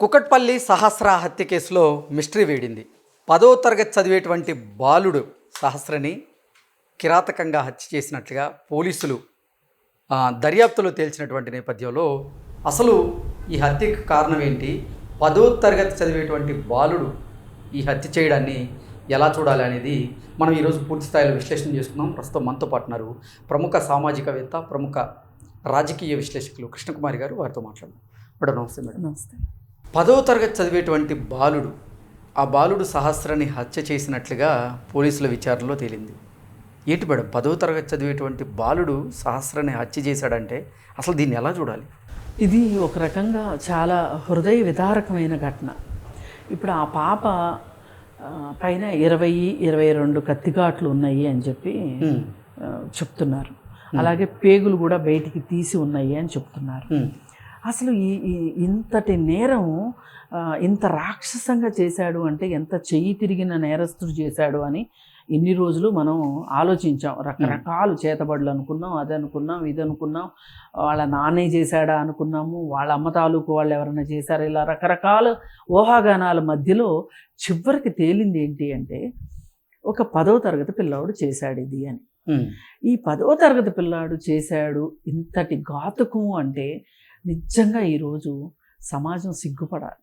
కుకట్పల్లి సహస్ర హత్య కేసులో మిస్టరీ వేడింది. పదో తరగతి చదివేటువంటి బాలుడు సహస్రని కిరాతకంగా హత్య చేసినట్లుగా పోలీసులు దర్యాప్తులు దర్యాప్తులో తేల్చినటువంటి నేపథ్యంలో అసలు ఈ హత్యకు కారణం ఏంటి? పదో తరగతి చదివేటువంటి బాలుడు ఈ హత్య చేయడాన్ని ఎలా చూడాలి అనేది మనం ఈరోజు పూర్తి స్థాయిలో విశ్లేషణ చేసుకున్నాం ప్రస్తుతం మనతో పాటు ఉన్నారు ప్రముఖ సామాజికవేత్త ప్రముఖ రాజకీయ విశ్లేషకులు కృష్ణకుమారి గారు వారితో మాట్లాడారు మేడం నమస్తే మేడం. నమస్తే. పదో తరగతి చదివేటువంటి బాలుడు ఆ బాలుడు సహస్రాన్ని హత్య చేసినట్లుగా పోలీసుల విచారణలో తేలింది. ఏంటి మేడం పదో తరగతి చదివేటువంటి బాలుడు సహస్రాన్ని హత్య చేశాడంటే అసలు దీన్ని ఎలా చూడాలి? ఇది ఒక రకంగా చాలా హృదయ విదారకమైన ఘటన. ఇప్పుడు ఆ పాప పైన ఇరవై ఇరవై రెండు కత్తిఘాట్లు ఉన్నాయి అని చెప్పి చెప్తున్నారు. అలాగే పేగులు కూడా బయటికి తీసి ఉన్నాయి అని చెప్తున్నారు. అసలు ఈ ఇంతటి నేరం ఇంత రాక్షసంగా చేశాడు అంటే ఎంత చెయ్యి తిరిగిన నేరస్తుడు చేశాడు అని ఇన్ని రోజులు మనం ఆలోచించాం. రకరకాలు చేతబడులు అనుకున్నాం అది అనుకున్నాం ఇది అనుకున్నాం వాళ్ళ నాన్నే చేశాడా అనుకున్నాము వాళ్ళ అమ్మ తాలూకు వాళ్ళు ఎవరైనా చేశారా? ఇలా రకరకాల ఊహాగానాల మధ్యలో చివరికి తేలింది ఏంటి అంటే ఒక పదో తరగతి పిల్లాడు చేశాడు ఇది అని. ఈ పదో తరగతి పిల్లాడు చేశాడు ఇంతటి ఘాతుకము అంటే నిజంగా ఈరోజు సమాజం సిగ్గుపడాలి.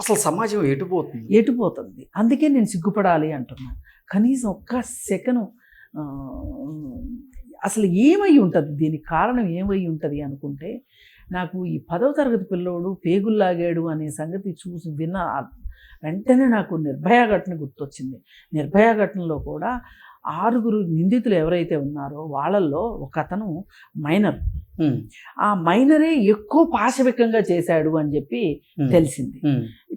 అసలు సమాజం ఎటుపోతుంది ఎటుపోతుంది అందుకే నేను సిగ్గుపడాలి అంటున్నాను కనీసం ఒక్క సెకను అసలు ఏమై ఉంటుంది? దీనికి కారణం ఏమై ఉంటుంది అనుకుంటే నాకు ఈ పదవ తరగతి పిల్లోడు పేగుల్లాగాడు అనే సంగతి చూసి విన్న వెంటనే నాకు నిర్భయ ఘటన గుర్తొచ్చింది. నిర్భయ ఘటనలో కూడా ఆరుగురు నిందితులు ఎవరైతే ఉన్నారో వాళ్ళల్లో ఒక అతను మైనర్. ఆ మైనరే ఎక్కువ పాశవికంగా చేశాడు అని చెప్పి. తెలిసింది.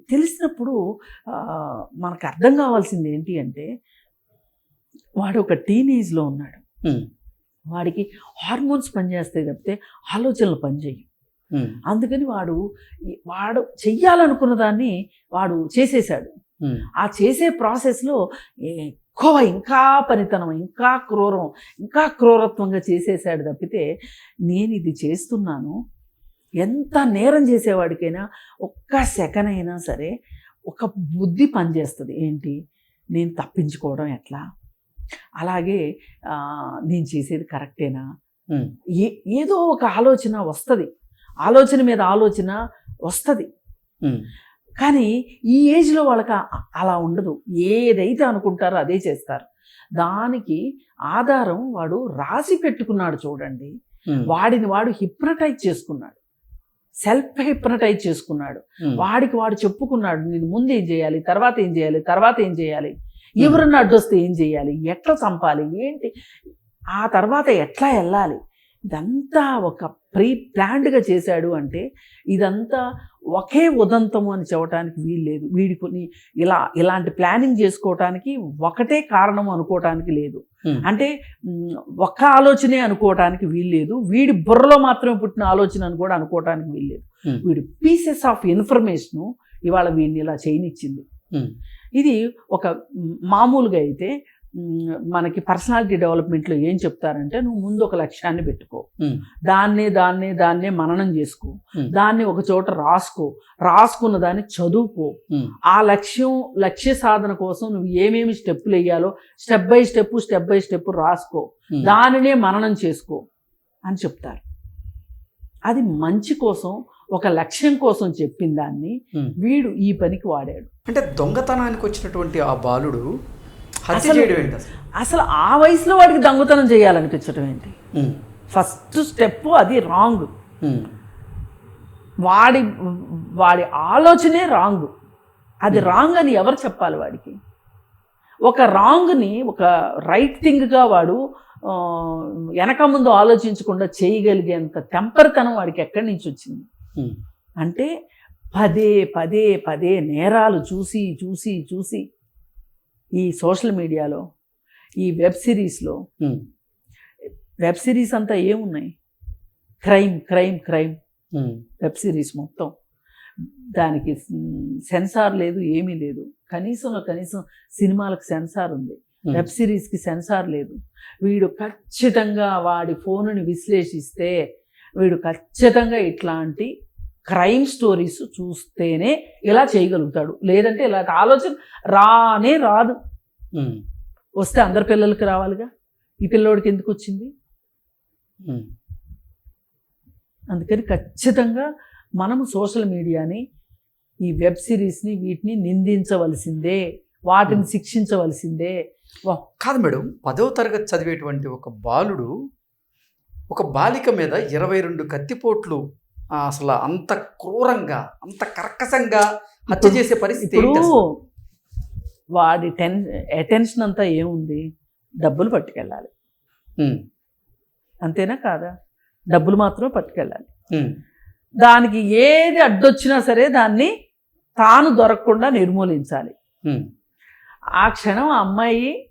తెలిసినప్పుడు మనకు అర్థం కావాల్సింది ఏంటి అంటే వాడు ఒక టీనేజ్లో ఉన్నాడు. వాడికి హార్మోన్స్ పనిచేస్తాయి తప్పితే ఆలోచనలు పనిచేయవు. అందుకని వాడు వాడు చెయ్యాలనుకున్న దాన్ని వాడు చేసేసాడు. ఆ చేసే ప్రాసెస్లో ఎక్కువ ఇంకా పనితనం ఇంకా క్రూరం ఇంకా క్రూరత్వంగా చేసేసాడు తప్పితే నేను ఇది చేస్తున్నాను. ఎంత నేరం చేసేవాడికైనా ఒక్క సెకండ్ అయినా సరే ఒక బుద్ధి పనిచేస్తుంది. ఏంటి? నేను తప్పించుకోవడం ఎట్లా? అలాగే నేను చేసేది కరెక్టేనా. ఏ ఏదో ఒక ఆలోచన వస్తుంది. ఆలోచన మీద ఆలోచన వస్తుంది. కానీ ఈ ఏజ్లో వాళ్ళకి అలా ఉండదు. ఏదైతే అనుకుంటారో అదే చేస్తారు. దానికి ఆధారం వాడు రాసి పెట్టుకున్నాడు చూడండి. వాడిని వాడు హిప్నటైజ్ చేసుకున్నాడు. సెల్ఫ్ హిప్నటైజ్ చేసుకున్నాడు. వాడికి వాడు చెప్పుకున్నాడు నేను ముందు ఏం చేయాలి? తర్వాత ఏం చేయాలి? తర్వాత ఏం చేయాలి? ఎవరన్నా అడ్డొస్తే ఏం చేయాలి? ఎట్లా చంపాలి? ఏంటి? ఆ తర్వాత ఎట్లా వెళ్ళాలి? ఇదంతా ఒక ప్రీ ప్లాన్డ్గా చేశాడు అంటే ఇదంతా ఒకే ఉదంతము అని చెప్పడానికి వీలు లేదు వీడి కొన్ని ఇలా ఇలాంటి ప్లానింగ్ చేసుకోవటానికి ఒకటే కారణం అనుకోవటానికి లేదు. అంటే ఒక్క ఆలోచనే అనుకోవటానికి వీలు లేదు వీడి బుర్రలో మాత్రమే పుట్టిన ఆలోచన అని కూడా అనుకోవటానికి వీలు లేదు. వీడి పీసెస్ ఆఫ్ ఇన్ఫర్మేషను ఇవాళ వీడిని ఇలా చేయనిచ్చింది. ఇది ఒక మామూలుగా అయితే మనకి పర్సనాలిటీ డెవలప్మెంట్లో ఏం చెప్తారంటే నువ్వు ముందు ఒక లక్ష్యాన్ని పెట్టుకో. దాన్నే దాన్నే దాన్నే మననం చేసుకో. దాన్ని ఒక చోట రాసుకో రాసుకున్న దాన్ని చదువుకో. ఆ లక్ష్యం లక్ష్య సాధన కోసం నువ్వు ఏమేమి స్టెప్పులు వేయాలో step by step step by step రాసుకో. దానినే మననం చేసుకో అని చెప్తారు అది మంచి కోసం ఒక లక్ష్యం కోసం చెప్పిన దాన్ని. వీడు ఈ పనికి వాడాడు అంటే దొంగతనానికి వచ్చినటువంటి ఆ బాలుడు అసలు- అసలు? ఆ వయసులో వాడికి దొంగతనం చేయాలనిపించడం ఏంటి. ఫస్ట్ స్టెప్ అది రాంగ్. వాడి వాడి ఆలోచనే రాంగ్. అది రాంగ్ అని ఎవరు చెప్పాలి వాడికి? ఒక రాంగ్ని ఒక రైట్ థింగ్గా వాడు వెనక ముందు ఆలోచించకుండా చేయగలిగేంత టెంపర్తనం వాడికి ఎక్కడి నుంచి వచ్చింది. అంటే పదే పదే పదే నేరాలు చూసి చూసి చూసి ఈ సోషల్ మీడియాలో ఈ వెబ్ సిరీస్లో. వెబ్ సిరీస్ అంతా ఏమున్నాయి crime crime crime. Web series మొత్తం దానికి సెన్సార్ లేదు ఏమీ లేదు కనీసంలో కనీసం సినిమాలకు సెన్సార్ ఉంది. వెబ్ సిరీస్కి సెన్సార్ లేదు వీడు ఖచ్చితంగా వాడి ఫోనుని విశ్లేషిస్తే వీడు ఖచ్చితంగా ఇట్లాంటి క్రైమ్ స్టోరీస్ చూస్తేనే ఇలా చేయగలుగుతాడు. లేదంటే ఇలాంటి ఆలోచన రానే రాదు. వస్తే అందరి పిల్లలకి రావాలిగా? ఈ పిల్లోడికి ఎందుకు వచ్చింది? అందుకని ఖచ్చితంగా మనము సోషల్ మీడియాని ఈ వెబ్ సిరీస్ని వీటిని నిందించవలసిందే వాటిని శిక్షించవలసిందే. కాదు మేడం పదవ తరగతి చదివేటువంటి ఒక బాలుడు ఒక బాలిక మీద ఇరవై రెండు కత్తిపోట్లు అసలు అంత క్రూరంగా అంత కర్కశంగా హత్య చేసే పరిస్థితి? వాడి టెన్ అటెన్షన్ అంతా ఏముంది? డబ్బులు పట్టుకెళ్ళాలి. అంతేనా కాదా? డబ్బులు మాత్రమే పట్టుకెళ్ళాలి. దానికి ఏది అడ్డొచ్చినా సరే దాన్ని తాను దొరకకుండా నిర్మూలించాలి. ఆ క్షణం ఆ అమ్మాయి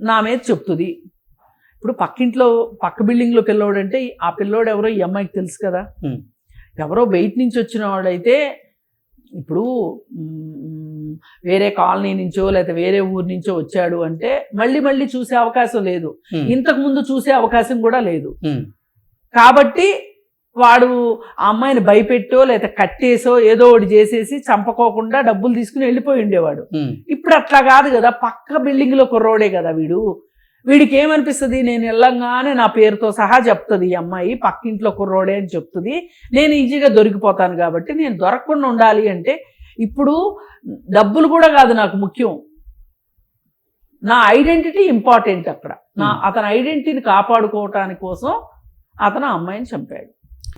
నా మీద చెప్తుంది. ఇప్పుడు పక్కింట్లో పక్క బిల్డింగ్లో పిల్లోడు అంటే ఆ పిల్లోడు ఎవరో ఈ అమ్మాయికి తెలుసు కదా. ఎవరో బయట నుంచి వచ్చిన వాడైతే ఇప్పుడు వేరే కాలనీ నుంచో లేకపోతే వేరే ఊరు నుంచో వచ్చాడు అంటే మళ్ళీ మళ్ళీ చూసే అవకాశం లేదు. ఇంతకు ముందు చూసే అవకాశం కూడా లేదు. కాబట్టి వాడు ఆ అమ్మాయిని భయపెట్టో లేదా కట్టేసో ఏదో ఒకటి చేసేసి చంపకోకుండా డబ్బులు తీసుకుని వెళ్ళిపోయి ఉండేవాడు. ఇప్పుడు అట్లా కాదు కదా పక్క బిల్డింగ్లో కుర్రోడే కదా వీడు. వీడికి ఏమనిపిస్తుంది నేను వెళ్ళంగానే నా పేరుతో సహా చెప్తుంది ఈ అమ్మాయి పక్కింట్లో కుర్రోడే అని చెప్తుంది. నేను ఈజీగా దొరికిపోతాను కాబట్టి నేను దొరకకుండా ఉండాలి అంటే ఇప్పుడు డబ్బులు కూడా కాదు నాకు ముఖ్యం. నా ఐడెంటిటీ ఇంపార్టెంట్ అక్కడ. నా. అతని ఐడెంటిటీని కాపాడుకోవటానికి కోసం అతను అమ్మాయిని చంపాడు.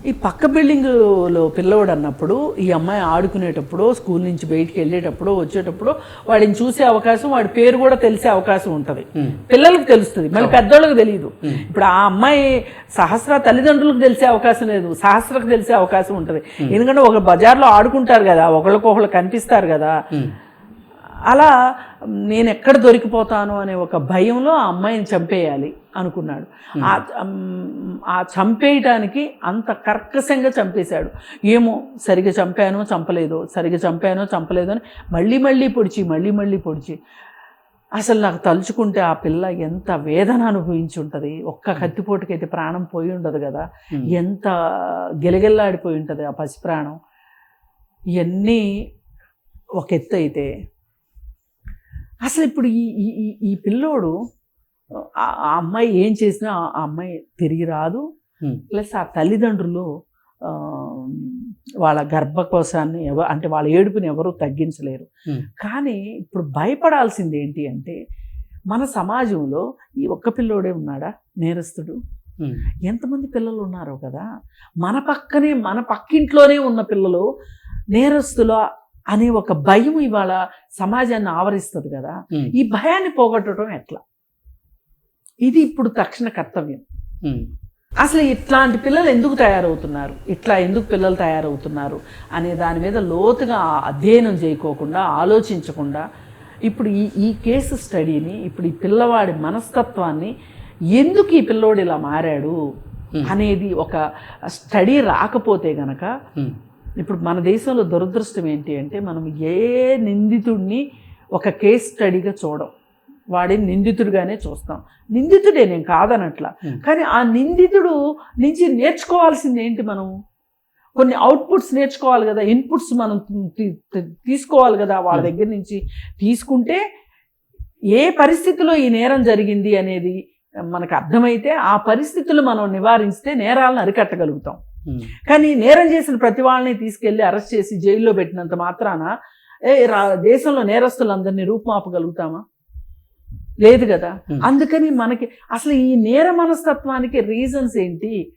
ఈ పక్క బిల్డింగ్లో పిల్లవాడు అన్నప్పుడు ఈ అమ్మాయి ఆడుకునేటప్పుడు స్కూల్ నుంచి బయటికి వెళ్ళేటప్పుడు వచ్చేటప్పుడు వాడిని చూసే అవకాశం వాడి పేరు కూడా తెలిసే అవకాశం ఉంటుంది. పిల్లలకు తెలుస్తుంది మళ్ళీ పెద్దోళ్ళకి తెలియదు ఇప్పుడు ఆ అమ్మాయి సహస్ర తల్లిదండ్రులకు తెలిసే అవకాశం లేదు సహస్రకు తెలిసే అవకాశం ఉంటుంది. ఎందుకంటే ఒక బజార్లో ఆడుకుంటారు కదా ఒకళ్ళకొకళ్ళు కనిపిస్తారు కదా. అలా నేను ఎక్కడ దొరికిపోతాను అనే ఒక భయంలో ఆ అమ్మాయిని చంపేయాలి అనుకున్నాడు. ఆ చంపేయటానికి అంత కర్కశంగా చంపేశాడు. ఏమో సరిగా చంపానో చంపలేదో సరిగా చంపానో చంపలేదో అని మళ్ళీ మళ్ళీ పొడిచి మళ్ళీ మళ్ళీ పొడిచి. అసలు నాకు తలుచుకుంటే ఆ పిల్ల ఎంత వేదన అనుభవించి ఉంటుంది. ఒక్క కత్తిపోటుకైతే ప్రాణం పోయి ఉండదు కదా. ఎంత గిలగిల్లాడిపోయి ఉంటుంది ఆ పసి ప్రాణం ఇవన్నీ ఒక ఎత్తు అయితే అసలు ఇప్పుడు ఈ ఈ- ఈ పిల్లోడు ఆ అమ్మాయి ఏం చేసినా ఆ అమ్మాయి తిరిగి రాదు. ప్లస్ ఆ తల్లిదండ్రులు వాళ్ళ గర్భకోశాన్ని ఎవ అంటే వాళ్ళ ఏడుపుని ఎవరూ తగ్గించలేరు. కానీ ఇప్పుడు భయపడాల్సింది ఏంటి అంటే మన సమాజంలో ఈ ఒక్క పిల్లోడే ఉన్నాడా? నేరస్తుడు. ఎంతమంది పిల్లలు ఉన్నారో కదా? మన పక్కనే మన పక్కింట్లోనే ఉన్న పిల్లలు నేరస్తుల అనే ఒక భయం ఇవాళ సమాజాన్ని ఆవరిస్తుంది కదా. ఈ భయాన్ని పోగొట్టడం ఎట్లా? ఇది ఇప్పుడు తక్షణ కర్తవ్యం. అసలు ఇట్లాంటి పిల్లలు ఎందుకు తయారవుతున్నారు? ఇట్లా ఎందుకు పిల్లలు తయారవుతున్నారు? అనే దాని మీద లోతుగా అధ్యయనం చేయకోకుండా ఆలోచించకుండా ఇప్పుడు ఈ ఈ కేసు స్టడీని ఇప్పుడు ఈ పిల్లవాడి మనస్తత్వాన్ని ఎందుకు ఈ పిల్లోడు ఇలా మారాడు. అనేది ఒక స్టడీ రాకపోతే గనక ఇప్పుడు మన దేశంలో దురదృష్టం ఏంటి అంటే మనం ఏ నిందితుడిని ఒక కేస్ స్టడీగా చూడం. వాడిని నిందితుడిగానే చూస్తాం. నిందితుడే నేను కాదనట్లా. Hmm. కానీ ఆ నిందితుడు నుంచి నేర్చుకోవాల్సింది ఏంటి మనం? కొన్ని అవుట్పుట్స్ నేర్చుకోవాలి కదా ఇన్పుట్స్ మనం తీసుకోవాలి కదా వాళ్ళ Hmm. దగ్గర నుంచి. తీసుకుంటే ఏ పరిస్థితిలో ఈ నేరం జరిగింది అనేది మనకు అర్థమైతే ఆ పరిస్థితులు మనం నివారిస్తే నేరాలను అరికట్టగలుగుతాం. కానీ నేరం చేసిన ప్రతి వాళ్ళని తీసుకెళ్ళి అరెస్ట్ చేసి జైల్లో పెట్టినంత మాత్రాన ఏ రా- దేశంలో నేరస్తులందరినీ రూపుమాపగలుగుతామా? లేదు కదా. Hmm. అందుకని మనకి అసలు ఈ నేర మనస్తత్వానికి రీజన్స్ ఏంటి?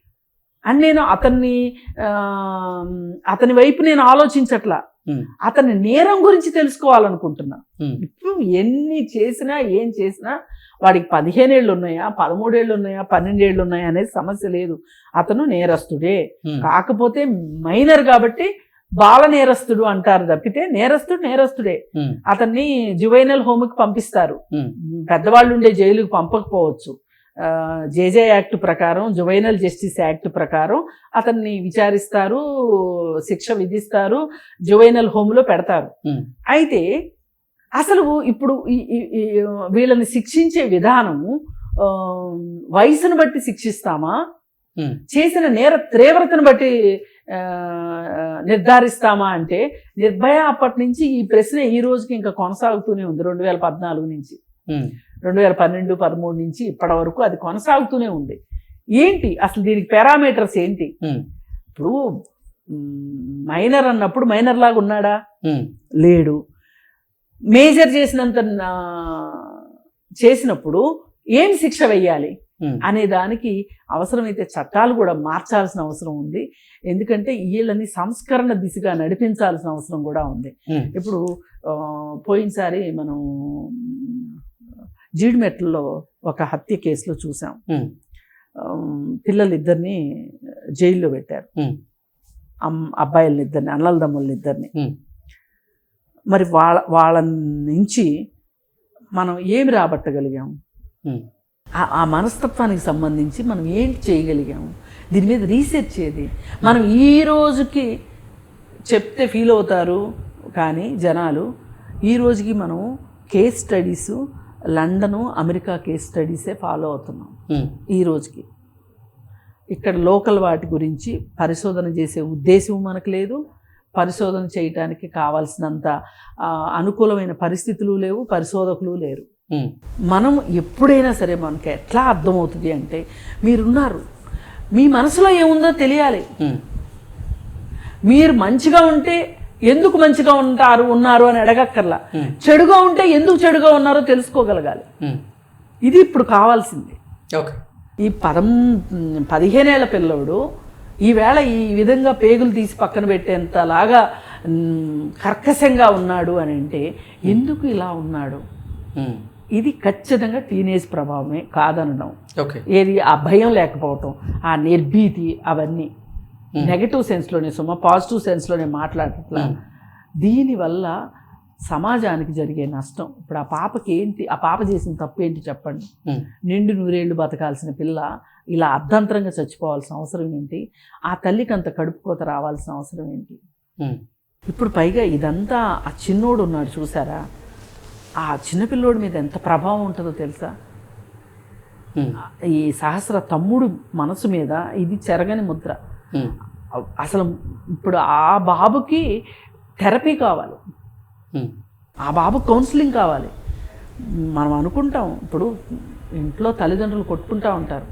అని నేను అతన్ని అతని వైపు నేను ఆలోచించట్లా. అతని నేరం గురించి తెలుసుకోవాలనుకుంటున్నా. ఇప్పుడు ఎన్ని చేసినా ఏం చేసినా వాడికి పదిహేనేళ్ళు ఉన్నాయా పదమూడేళ్ళు ఉన్నాయా పన్నెండేళ్ళు ఉన్నాయా అనేది సమస్య లేదు. అతను నేరస్తుడే. కాకపోతే మైనర్ కాబట్టి బాల నేరస్తుడు అంటారు తప్పితే నేరస్తుడు నేరస్తుడే. అతన్ని జువైనల్ హోమ్కి పంపిస్తారు. ఉమ్, పెద్దవాళ్ళు ఉండే జైలుకి పంపకపోవచ్చు. జేజే యాక్ట్ ప్రకారం జువైనల్ జస్టిస్ యాక్ట్ ప్రకారం అతన్ని విచారిస్తారు శిక్ష విధిస్తారు జువైనల్ హోమ్లో పెడతారు. అయితే అసలు ఇప్పుడు వీళ్ళని శిక్షించే విధానము ఆ, వయసును బట్టి శిక్షిస్తామా? చేసిన నేర తీవ్రతను బట్టి నిర్ధారిస్తామా అంటే నిర్భయ అప్పటి నుంచి ఈ ప్రశ్న ఈ రోజుకి ఇంకా కొనసాగుతూనే ఉంది రెండు వేల పద్నాలుగు నుంచి. రెండు వేల పన్నెండు పదమూడు నుంచి ఇప్పటి వరకు అది కొనసాగుతూనే ఉంది. ఏంటి? అసలు దీనికి పారామీటర్స్ ఏంటి? ఇప్పుడు మైనర్ అన్నప్పుడు మైనర్ లాగా ఉన్నాడా? లేడు. మేజర్ చేసినంత చేసినప్పుడు ఏం శిక్ష వెయ్యాలి? అనే దానికి అవసరమైతే చట్టాలు కూడా మార్చాల్సిన అవసరం ఉంది. ఎందుకంటే వీళ్ళని సంస్కరణ దిశగా నడిపించాల్సిన అవసరం కూడా ఉంది. ఇప్పుడు పోయినసారి మనం జీడిమెట్లలో ఒక హత్య కేసులో చూసాం. పిల్లలిద్దరిని జైల్లో పెట్టారు. అబ్బాయిలని ఇద్దరిని అన్నలదమ్ములని ఇద్దరిని ఉమ్, మరి వాళ్ళ వాళ్ళ నుంచి మనం ఏమి రాబట్టగలిగాం? ఆ మనస్తత్వానికి సంబంధించి మనం ఏంటి చేయగలిగాము దీని మీద రీసెర్చ్ ఏది? మనం ఈ రోజుకి చెప్తే ఫీల్ అవుతారు కానీ జనాలు ఈ రోజుకి మనం case studies London America case స్టడీసే follow అవుతున్నాం ఈ రోజుకి. ఇక్కడ లోకల్ వాటి గురించి పరిశోధన చేసే ఉద్దేశం మనకు లేదు. పరిశోధన చేయటానికి కావాల్సినంత అనుకూలమైన పరిస్థితులు లేవు పరిశోధకులు లేరు. మనం ఎప్పుడైనా సరే మనకి ఎట్లా అర్థమవుతుంది అంటే మీరున్నారు. మీ మనసులో ఏముందో తెలియాలి. మీరు మంచిగా ఉంటే ఎందుకు మంచిగా ఉంటారు ఉన్నారు అని అడగక్కర్లా. చెడుగా ఉంటే ఎందుకు చెడుగా ఉన్నారో తెలుసుకోగలగాలి. ఇది ఇప్పుడు కావాల్సింది. ఓకే. ఈ పదం పదిహేనేళ్ళ పిల్లోడు ఈవేళ ఈ విధంగా పేగులు తీసి పక్కన పెట్టేంతలాగా కర్కశంగా ఉన్నాడు అని అంటే ఎందుకు ఇలా ఉన్నాడు? ఇది ఖచ్చితంగా టీనేజ్ ప్రభావమే కాదనడం. ఓకే. ఏది? ఆ భయం లేకపోవటం ఆ నిర్భీతి అవన్నీ. నెగటివ్ సెన్స్లోనే సుమ పాజిటివ్ సెన్స్లోనే మాట్లాడట్లా. దీనివల్ల సమాజానికి జరిగే నష్టం. ఇప్పుడు ఆ పాపకి ఏంటి ఆ పాప చేసిన తప్పు ఏంటి చెప్పండి. నిండు నూరేళ్ళు బతకాల్సిన పిల్ల ఇలా అర్ధంతరంగా చచ్చిపోవాల్సిన అవసరం ఏంటి? ఆ తల్లికి అంత కడుపుకోత రావాల్సిన అవసరం ఏంటి? ఇప్పుడు పైగా ఇదంతా ఆ చిన్నోడు ఉన్నాడు చూసారా? ఆ చిన్నపిల్లోడి మీద ఎంత ప్రభావం ఉంటుందో తెలుసా? ఈ సహస్ర తమ్ముడు మనసు మీద ఇది చెరగని ముద్ర. అసలు ఇప్పుడు ఆ బాబుకి థెరపీ కావాలి. ఆ బాబు కౌన్సిలింగ్ కావాలి. మనం అనుకుంటాం ఇప్పుడు ఇంట్లో తల్లిదండ్రులు కొట్టుకుంటూ ఉంటారు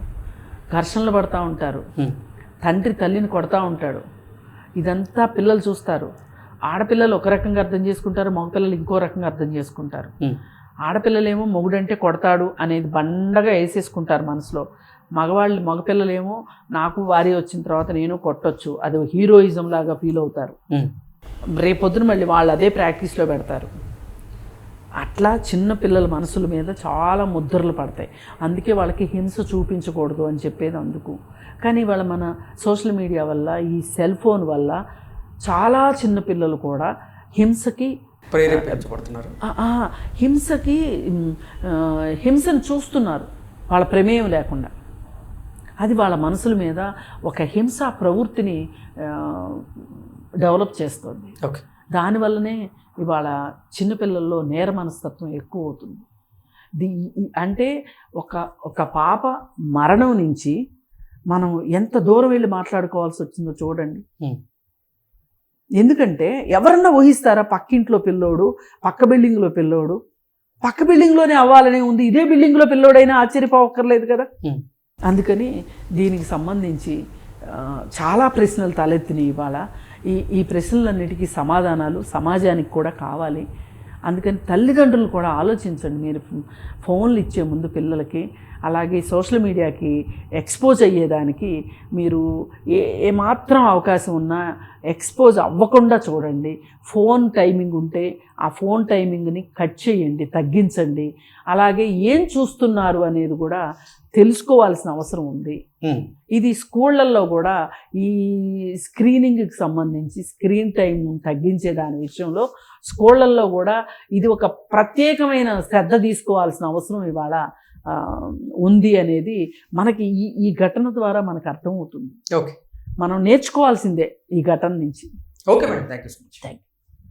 ఘర్షణలు పడుతూ ఉంటారు తండ్రి తల్లిని కొడతా ఉంటాడు. ఇదంతా పిల్లలు చూస్తారు. ఆడపిల్లలు ఒక రకంగా అర్థం చేసుకుంటారు మగపిల్లలు ఇంకో రకంగా అర్థం చేసుకుంటారు. ఆడపిల్లలేమో మొగుడంటే కొడతాడు అనేది బండగా వేసేసుకుంటారు మనసులో. మగవాళ్ళు మగపిల్లలేమో నాకు వారి వచ్చిన తర్వాత నేను కొట్టొచ్చు. అది హీరోయిజం లాగా ఫీల్ అవుతారు. రేపొద్దున మళ్ళీ వాళ్ళు అదే ప్రాక్టీస్లో పెడతారు. అట్లా చిన్న పిల్లల మనసుల మీద చాలా ముద్రలు పడతాయి. అందుకే వాళ్ళకి హింస చూపించకూడదు అని చెప్పేది అందుకు. కానీ వాళ్ళ మన సోషల్ మీడియా వల్ల ఈ సెల్ ఫోన్ వల్ల చాలా చిన్న పిల్లలు కూడా హింసకి ప్రేరేపించబడుతున్నారు. హింసకి హింసను చూస్తున్నారు. వాళ్ళ ప్రమేయం లేకుండా. అది వాళ్ళ మనసుల మీద ఒక హింసా ప్రవృత్తిని డెవలప్ చేస్తుంది. ఓకే. దానివల్లనే ఇవాళ చిన్నపిల్లల్లో నేర మనస్తత్వం ఎక్కువ అవుతుంది. అంటే ఒక ఒక పాప మరణం నుంచి మనం ఎంత దూరం వెళ్ళి మాట్లాడుకోవాల్సి వచ్చిందో చూడండి. ఎందుకంటే ఎవరన్నా ఊహిస్తారా పక్కింట్లో పిల్లోడు పక్క బిల్డింగ్లో పిల్లోడు? పక్క బిల్డింగ్లోనే అవ్వాలనే ఉంది. ఇదే బిల్డింగ్లో పిల్లోడైనా ఆశ్చర్యపోవక్కర్లేదు కదా? అందుకని దీనికి సంబంధించి చాలా ప్రశ్నలు తలెత్తినాయి ఇవాళ. ఈ ఈ ప్రశ్నలన్నిటికీ సమాధానాలు సమాజానికి కూడా కావాలి. అందుకని తల్లిదండ్రులు కూడా ఆలోచించండి. మీరు ఫోన్లు ఇచ్చే ముందు పిల్లలకి అలాగే సోషల్ మీడియాకి ఎక్స్పోజ్ అయ్యేదానికి మీరు ఏ ఏమాత్రం అవకాశం ఉన్నా ఎక్స్పోజ్ అవ్వకుండా చూడండి. ఫోన్ టైమింగ్ ఉంటే ఆ ఫోన్ టైమింగ్ని కట్ చేయండి తగ్గించండి. అలాగే ఏం చూస్తున్నారు అనేది కూడా తెలుసుకోవాల్సిన అవసరం ఉంది. ఉమ్, ఇది స్కూళ్ళల్లో కూడా ఈ స్క్రీనింగ్కి సంబంధించి స్క్రీన్ టైం తగ్గించే దాని విషయంలో స్కూళ్ళల్లో కూడా ఇది ఒక ప్రత్యేకమైన శ్రద్ధ తీసుకోవాల్సిన అవసరం ఇవాళ ఉంది అనేది మనకి ఈ ఈ ఘటన ద్వారా మనకు అర్థమవుతుంది. ఓకే మనం నేర్చుకోవాల్సిందే ఈ ఘటన నుంచి. Okay madam. Thank you so much. Thank